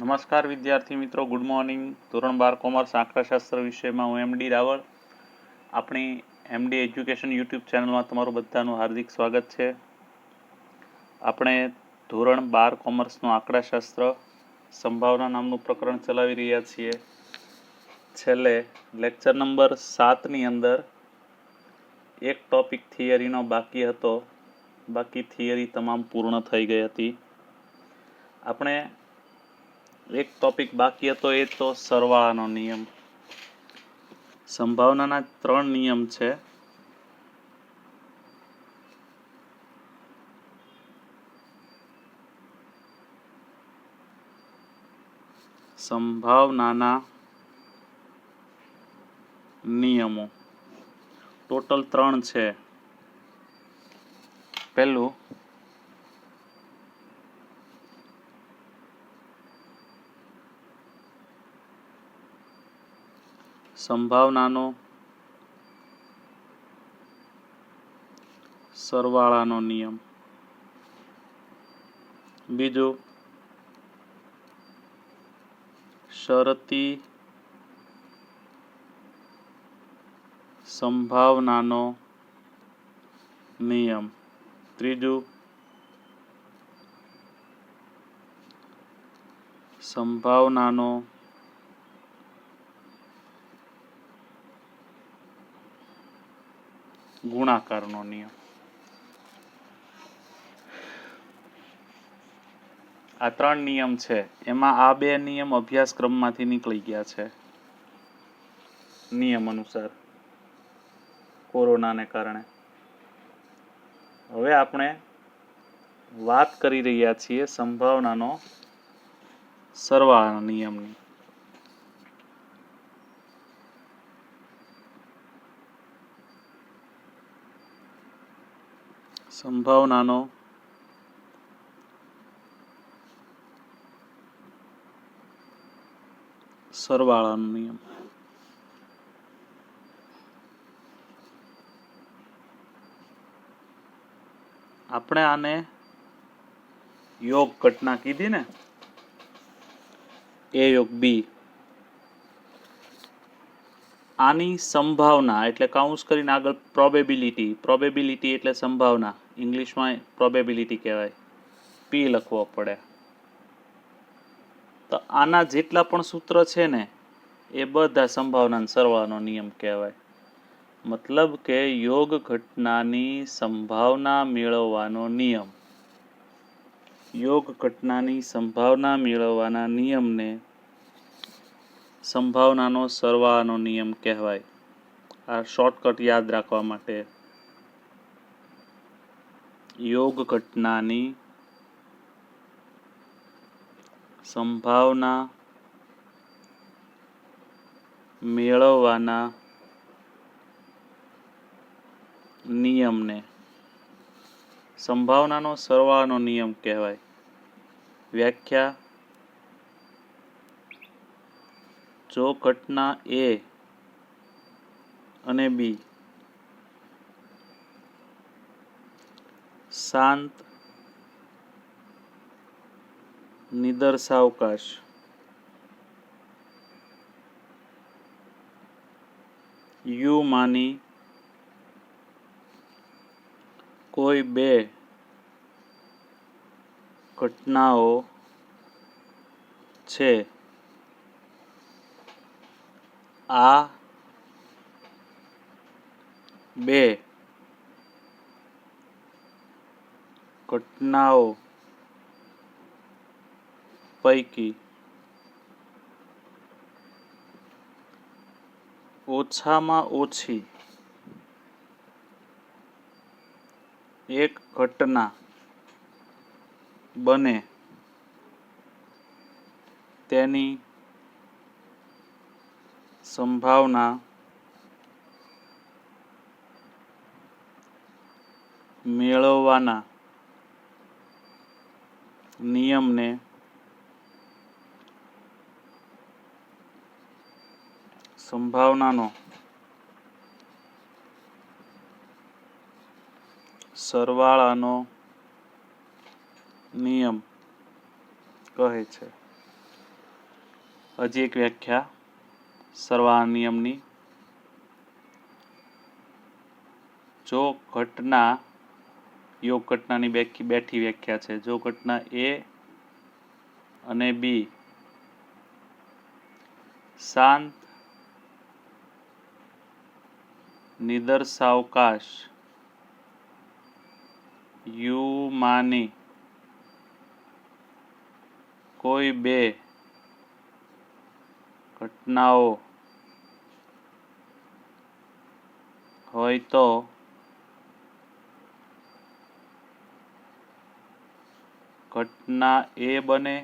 નમસ્કાર વિદ્યાર્થી મિત્રો ગુડ મોર્નિંગ ધોરણ બાર કોમર્સ આંકડાશાસ્ત્ર વિષયમાં હું એમડી રાવળ. આપણી એમડી એજ્યુકેશન યુટ્યુબ ચેનલમાં તમારું બધાનું હાર્દિક સ્વાગત છે. આપણે ધોરણ બાર કોમર્સનું આંકડાશાસ્ત્ર સંભાવના નામનું પ્રકરણ ચલાવી રહ્યા છીએ. છેલ્લે લેક્ચર નંબર સાતની અંદર એક ટોપિક થિયરીનો બાકી હતો. બાકી થિયરી તમામ પૂર્ણ થઈ ગઈ હતી. આપણે એક ટોપિક બાકી હતો એ તો સરવાળાનો નિયમ. સંભાવનાના ત્રણ નિયમ છે. સંભાવનાના નિયમો. ટોટલ ત્રણ છે. પહેલું સંભાવનાનો સરવાળાનો નિયમ. બીજું શરતી સંભાવનાનો નિયમ. ત્રીજું સંભાવનાનો ગુણાકારનો નિયમ. આ ત્રણ નિયમ છે. એમાં આ બે નિયમ અભ્યાસક્રમમાંથી નીકળી ગયા છે. નિયમ અનુસાર કોરોનાને કારણે. હવે આપણે વાત કરી રહ્યા છીએ સંભાવનાનો સરવાળા નિયમની. સંભાવનાનો સરવાળાનો નિયમ. આપણે આને યોગ ઘટના કીધી ને, એ યોગ બી. આની સંભાવના, એટલે કાઉન્સ કરીને આગળ પ્રોબેબિલિટી પ્રોબેબિલિટી એટલે સંભાવના. ઇંગ્લિશમાં પ્રોબેબિલિટી કહેવાય. પી લખવો પડે. તો આના જેટલા પણ સૂત્ર છે ને, એ બધા સંભાવના સરવાળાનો નિયમ કહેવાય. મતલબ કે યોગ ઘટનાની સંભાવના મેળવવાનો નિયમ. યોગ ઘટનાની સંભાવના મેળવવાના નિયમને સંભાવનાનો સરવાળાનો નિયમ કહેવાય. આ શોર્ટકટ યાદ રાખવા માટે યોગ ઘટનાની સંભાવના મેળવવાના નિયમને સંભાવનાનો સરવાળાનો નિયમ કહેવાય. વ્યાખ્યા, જો ઘટના એ અને બી શાંત નિદર્શાવકાશ. યુ માની કોઈ બે ઘટનાઓ છે. આ બે ઘટનાઓ પૈકી ઓછામાં ઓછી એક ઘટના બને તેની સંભાવના મેળવવાના નિયમને સંભાવનાનો સરવાળાનો નિયમ કહે છે. હજી એક વ્યાખ્યા સરવાળા નિયમની. જો ઘટના યોગ ઘટનાની બેઠી વ્યાખ્યા છે. જો ઘટના એ અને બી શાંત નિદર્શાવકાશ યુમાની કોઈ બે ઘટનાઓ હોય તો ઘટના એ બને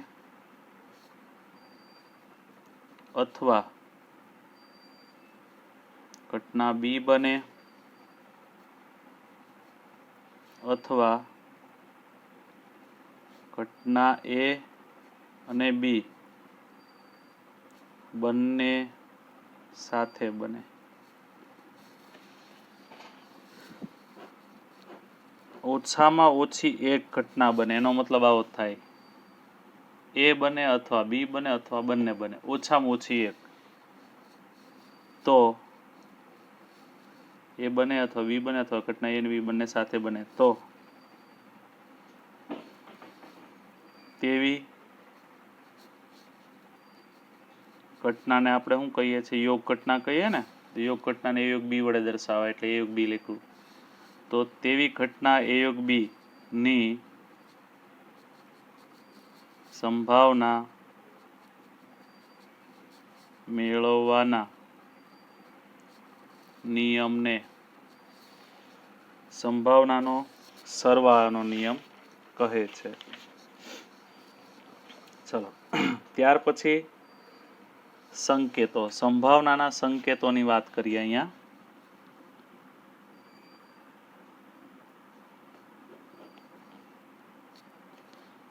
અથવા ઘટના બી બને અથવા ઘટના એ અને બી બંને સાથે બને. ઓછામાં ઓછી એક ઘટના બને. એનો મતલબ આવો થાય. એ બને અથવા બી બને અથવા બંને બને. ઓછામાં ઓછી એક. તો એ બને અથવા બી બને અથવા ઘટના એ બી બંને સાથે બને. તો તેવી ઘટનાને આપણે શું કહીએ છીએ? યોગ ઘટના કહીએ ને? યોગ ઘટનાને યોગ બી વડે દર્શાવાય. એટલે યોગ બી લખ્યું. તો તેવી ઘટના એ યોગ બી ની સંભાવના મેળવવાના નિયમને સંભાવનાનો સરવાળાનો નિયમ કહે છે. ચલો. ત્યાર પછી સંકેતો, સંભાવનાના સંકેતોની વાત કરીએ અહીંયા.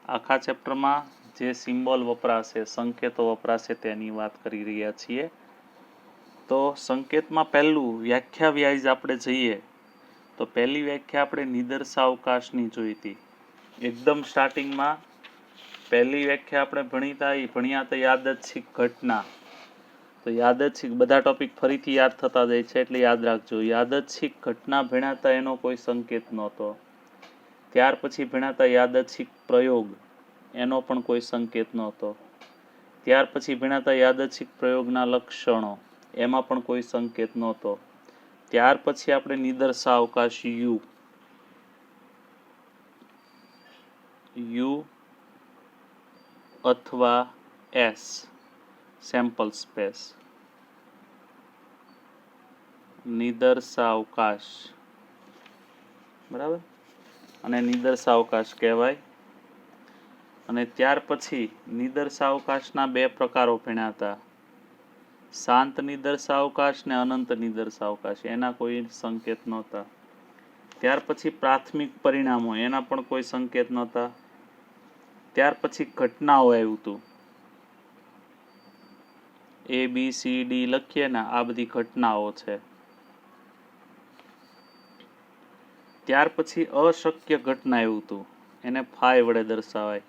આખા ચેપ્ટરમાં જે સિમ્બોલ વપરાશે, સંકેતો વપરાશે તેની વાત કરી રહ્યા છીએ. તો સંકેતમાં પહેલું વ્યાખ્યા વ્યાજ આપણે જઈએ. તો પહેલી વ્યાખ્યા આપણે નિદર્શાવકાશની જોઈ હતી. એકદમ સ્ટાર્ટિંગમાં પહેલી વ્યાખ્યા આપણે ભણીતા એ ભણ્યા તો યાદચ્છિક ઘટના. તો યાદચ્છિક બધા ટોપિક ફરીથી યાદ થતા જાય છે એટલે યાદ રાખજો. યાદચ્છિક ઘટના ભણાતા એનો કોઈ સંકેત નહોતો. ત્યાર પછી ભીણાતા યાદચ્છિક પ્રયોગ, એનો પણ કોઈ સંકેત નહોતો. ત્યાર પછી ભીણાતા યાદચ્છિક પ્રયોગના લક્ષણો, એમાં પણ કોઈ સંકેત નહોતો. ત્યાર પછી આપણે નિદર્શાવકાશ યુ. યુ અથવા એસ. Sample space. નિદર્શાવકાશ. બરાબર? અને નિદર્શાવકાશ કહેવાય. અને ત્યાર પછી નિદર્શાવકાશના બે પ્રકારો ભણ્યા હતા. શાંત નિદર્શાવકાશ ને અનંત નિદર્શાવકાશ, એના કોઈ સંકેત નહોતા. ત્યાર પછી પ્રાથમિક પરિણામો, એના પણ કોઈ સંકેત નહોતા. ત્યાર પછી ઘટનાઓ આવ્યું હતું એ બી સી ડી લખીએ ને આ બધી ઘટનાઓ છે. ત્યાર પછી અશક્ય ઘટના એવું હતું. એને ફાઈ વડે દર્શાવાય.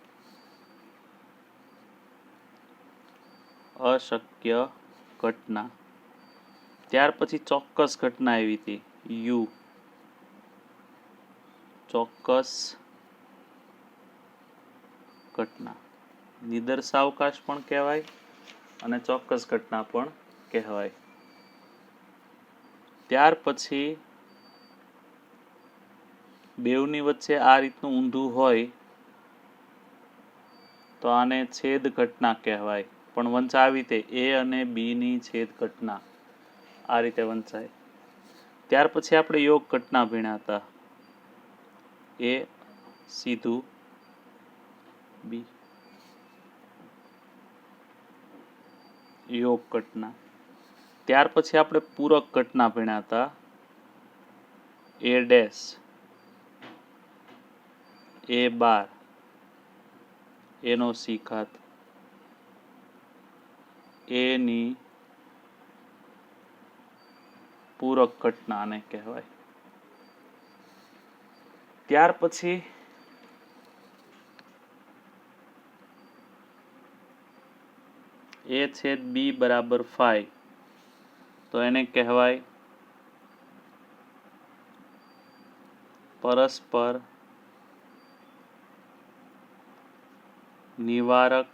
અશક્ય ઘટના. ત્યાર પછી ચોક્કસ ઘટના આવી હતી. યુ. ચોક્કસ ઘટના. નિદર્શાવકાશ પણ કહેવાય અને ચોક્કસ ઘટના પણ કહેવાય. ત્યાર પછી બેવની વચ્ચે આ રીતનું ઊંધું હોય, તો આને છેદ ઘટના કહેવાય. પણ વંચાવી તે એ અને બી ની છેદ ઘટના આ રીતે વંચાય ત્યાર પછી આપણે યોગ ઘટના ભીણ્યા હતા એ સીધું બી. યોગ ઘટના. ત્યાર પછી આપણે પૂરક ઘટના ભીણ્યા હતા એ ડેશ. એ બાર. એનો સી એની પૂરક ઘટના કહેવાય. ત્યાર પછી એ છેદ બી બરાબર ફાઈવ તો એને કહેવાય પરસ્પર નિવારક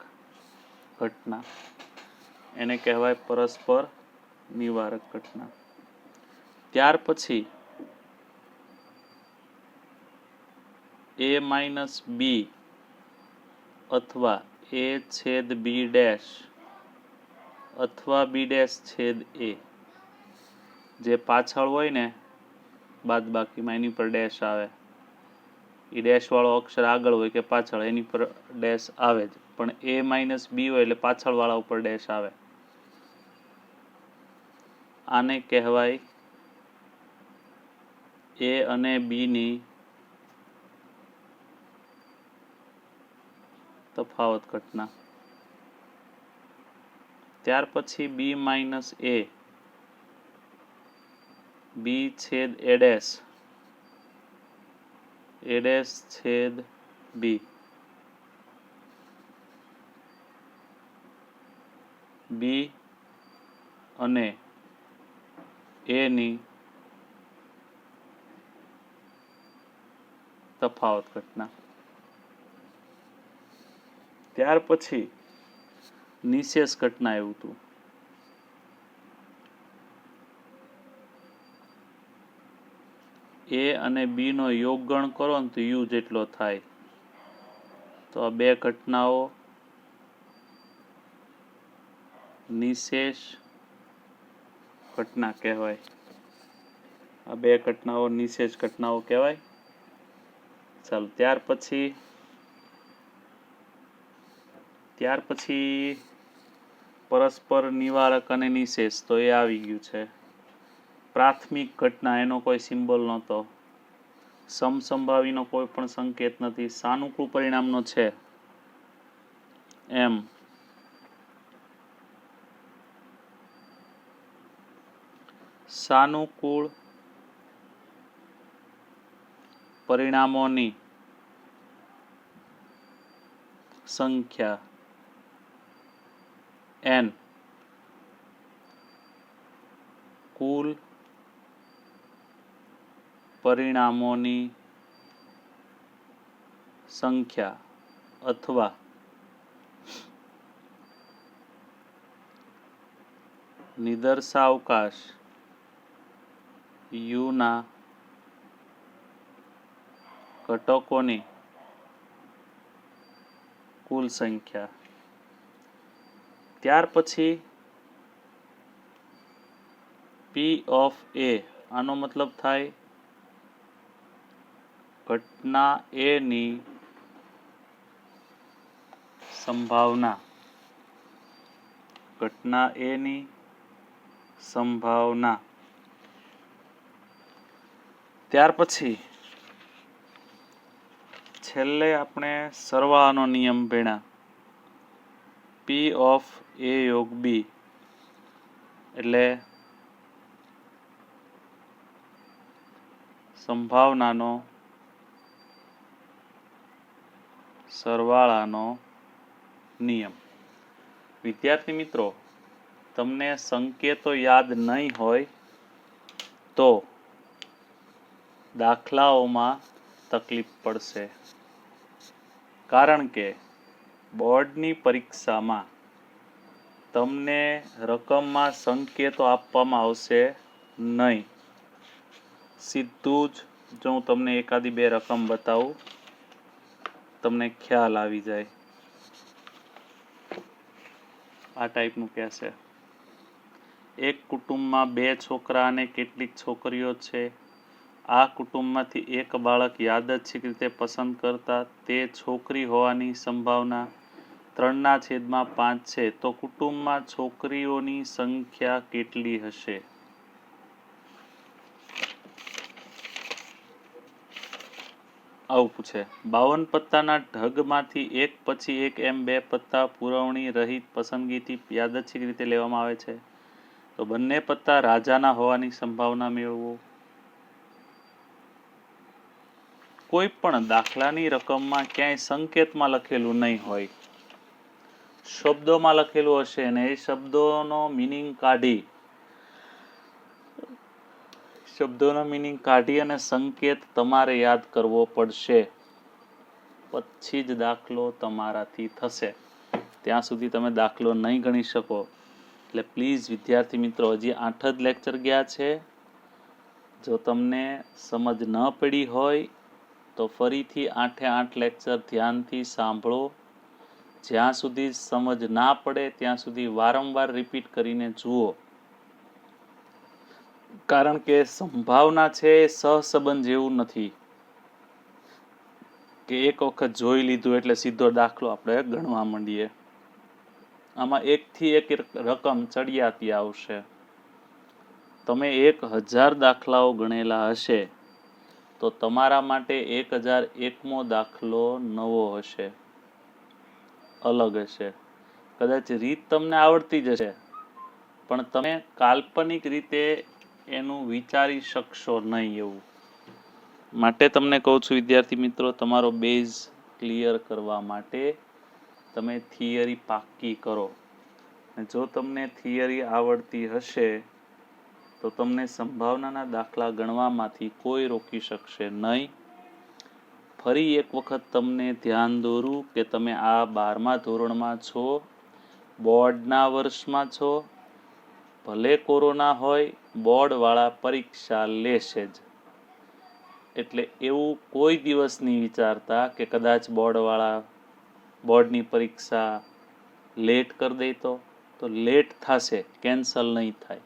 ઘટના. એને કહેવાય પરસ્પર નિવારક ઘટના. ત્યાર પછી એ માઇનસ બી અથવા એ છેદ બી ડેશ અથવા બી ડેશ છેદ એ જે પાછળ હોય ને બાદ બાકીમાં એની પર ડેશ આવે. એ ડેશવાળો અક્ષર આગળ હોય કે પાછળ, એની પર ડેશ આવે જ. પણ એ માઇનસ બી હોય એટલે પાછળવાળા ઉપર ડેશ આવે. આને કહેવાય એ અને બીની તફાવત ઘટના. ત્યાર પછી બી માઇનસ એ બી છેદ એ ડેશ એ ડેશ છેદ બી. બી અને એની તફાવત ઘટના. ત્યાર પછી નિશેષ ઘટના એવું હતું. એ અને બી નો યોગ ગણ કરો ને તો યુ જેટલો થાય. તો આ બે ઘટનાઓ, નિશેષ ઘટના કહેવાય. આ બે ઘટનાઓ, નિશેષ ઘટનાઓ કહેવાય. ચાલો, ત્યાર પછી ત્યાર પછી પરસ્પર નિવારક અને નિશેષ, તો એ આવી ગયું છે. પ્રાથમિક ઘટના એનો કોઈ સિમ્બોલ નહોતો. સમસંભાવીનો કોઈ પણ સંકેત નથી. સાનુકૂળ પરિણામનો છે. એમ. સાનુકૂળ પરિણામોની સંખ્યા એન. કુલ પરિણામોની સંખ્યા અથવા નિદર્શાવકાશ યુના ઘટકોની કુલ સંખ્યા. ત્યાર પછી પી ઓફ એ આનો મતલબ થાય ઘટના એની સંભાવના. ઘટના એ ની સંભાવના. ત્યાર પછી છેલ્લે આપણે સરવાળાનો નિયમ ભણ્યા પી ઓફ એ યોગ બી એટલે સંભાવનાનો સરવાળાનો નિયમ. વિદ્યાર્થી મિત્રો, તમને સંકેતો યાદ નહીં હોય તો દાખલાઓમાં તકલીફ પડશે. કારણ કે બોર્ડની પરીક્ષામાં તમને રકમમાં સંકેતો આપવામાં આવશે નહીં. સીધું જ જો હું તમને એકાદી બે રકમ બતાવું. તમને ખ્યાલ આવી જાય. આ ટાઈપનું કહેશે એક કુટુંબમાં બે છોકરા અને કેટલીક છોકરીઓ છે. આ કુટુંબમાંથી એક બાળક યાદચ્છિક રીતે પસંદ કરતા તે છોકરી હોવાની સંભાવના ત્રણના છેદમાં પાંચ છે. તો કુટુંબમાં છોકરીઓની સંખ્યા કેટલી હશે? આવું છે. બાવન પત્તાના ઢગમાંથી એક પછી એક એમ બે પત્તા પુરવણી રહિત પસંદગીથી યાદચ્છિક રીતે લેવામાં આવે છે. તો બંને પત્તા રાજાના હોવાની સંભાવના મેળવો. કોઈ પણ દાખલાની રકમમાં ક્યાંય સંકેતમાં લખેલું નહીં હોય. શબ્દોમાં લખેલું હશે અને એ શબ્દોનો મિનિંગ કાઢી શબ્દોનો મિનિંગ કાઢી અને સંકેત તમારે યાદ કરવો પડશે. પછી જ દાખલો તમારાથી થશે. ત્યાં સુધી તમે દાખલો નહીં ગણી શકો. એટલે પ્લીઝ વિદ્યાર્થી મિત્રો, હજી આઠ જ લેક્ચર ગયા છે. જો તમને સમજ ન પડી હોય, તો ફરીથી આઠે આઠ લેક્ચર ધ્યાનથી સાંભળો. જ્યાં સુધી સમજ ના પડે, ત્યાં સુધી વારંવાર રિપીટ કરીને જુઓ. કારણ કે સંભાવના છે સહસંબંધ જેવું નથી. કે એક વખત જોઈ લીધું એટલે સીધો દાખલો આપણે ગણવા માંડીએ. આમાં એકથી એક રકમ ચડિયાતી આવશે. તમે એક હજાર દાખલાઓ ગણેલા હશે, તો તમારા માટે એક હજાર એકમો દાખલો નવો હશે. અલગ હશે. કદાચ રીત તમને આવડતી જ હશે. પણ તમે કાલ્પનિક રીતે એનું વિચારી શકશો નહીં એવું. માટે તમને કહું છું, વિદ્યાર્થી મિત્રો, તમારો બેઝ ક્લિયર કરવા માટે તમે થિયરી પાક્કી કરો. જો તમને થિયરી આવડતી હશે, તો તમને સંભાવનાના દાખલા ગણવામાંથી કોઈ રોકી શકશે નહીં. ફરી એક વખત તમને ધ્યાન દોરું કે તમે આ બારમા ધોરણમાં છો, બોર્ડના વર્ષમાં છો ભલે કોરોના હોય, બોર્ડવાળા પરીક્ષા લેશે જ. એટલે એવું કોઈ દિવસ નહીં વિચારતા કે કદાચ બોર્ડવાળા બોર્ડની પરીક્ષા લેટ કરી દે તો તો લેટ થશે, કેન્સલ નહીં થાય.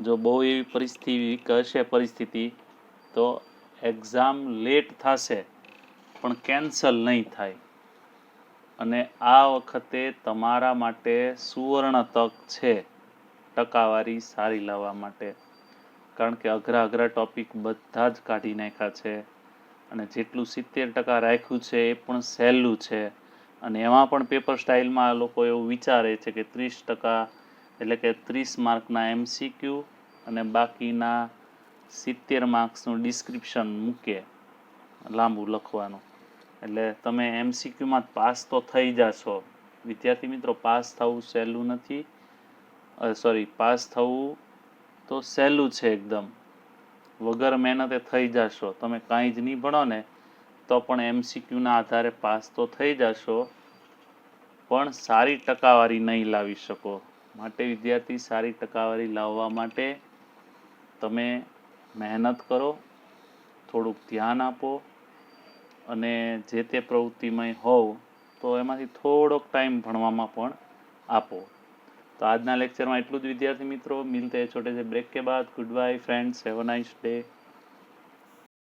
જો બહુ એવી પરિસ્થિતિ કહેશે પરિસ્થિતિ, તો એક્ઝામ લેટ થશે, પણ કેન્સલ નહીં થાય. અને આ વખતે તમારા માટે સુવર્ણ તક છે. ટકાવારી સારી લાવવા માટે. કારણ કે અઘરા અઘરા ટોપિક બધા જ કાઢી નાખ્યા છે. અને જેટલું સિત્તેર ટકા રાખ્યું છે એ પણ સહેલું છે. અને એમાં પણ પેપર સ્ટાઇલમાં લોકો એવું વિચારે છે કે ત્રીસ ટકા એટલે કે ત્રીસ માર્કના એમસીક્યુ અને બાકીના સિત્તેર માર્ક્સનું ડિસ્ક્રિપ્શન મૂકે લાંબુ લખવાનું. એટલે તમે એમસીક્યુમાં પાસ તો થઈ જશો. વિદ્યાર્થી મિત્રો, પાસ થવું સહેલું નથી. સોરી પાસ થવું તો સહેલું છે એકદમ. વગર મહેનતે થઈ જશો. તમે કાંઈ જ નહીં ભણો ને, તો પણ એમસીક્યુના આધારે પાસ તો થઈ જશો. પણ સારી ટકાવારી નહીં લાવી શકો. માટે વિદ્યાર્થી સારી ટકાવારી લાવવા માટે તમે મહેનત કરો, થોડુંક ધ્યાન આપો અને જે તે પ્રવૃત્તિમય હોવ તો એમાંથી થોડોક ટાઈમ ભણવામાં પણ આપો. તો આજના લેક્ચરમાં એટલું જ વિદ્યાર્થી મિત્રો. મિલતે છોટે છે બ્રેક કે બાદ. Good bye friends have a nice day